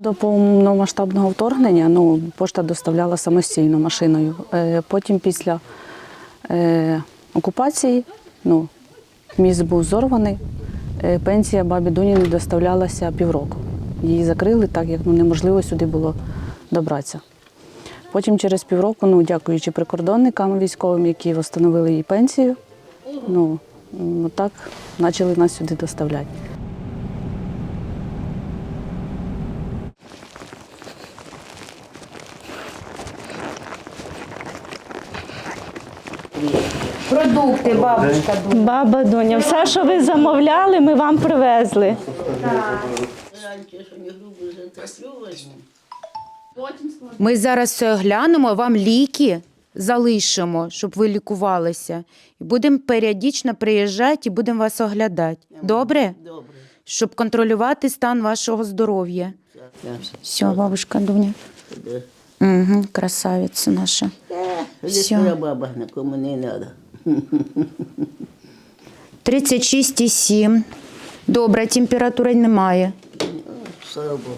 До повномасштабного вторгнення ну, пошта доставляла самостійно машиною. Е, Потім після е, окупації ну, міст був зорваний, е, пенсія бабі Дуні не доставлялася півроку. Її закрили, так як ну, неможливо сюди було добратися. Потім через півроку, ну, дякуючи прикордонникам військовим, які встановили їй пенсію, ну, так почали нас сюди доставляти. Продукти, бабушка. Баба Дуня, все, що ви замовляли, ми вам привезли. Ми зараз все глянемо, вам ліки залишимо, щоб ви лікувалися. І будемо періодично приїжджати і будемо вас оглядати. Добре? Добре. Щоб контролювати стан вашого здоров'я. Все, бабушка Дуня. Угу, красавиця наша. Твоя баба, на кому не надо. 36,7. Добре, температури немає. Слава Богу.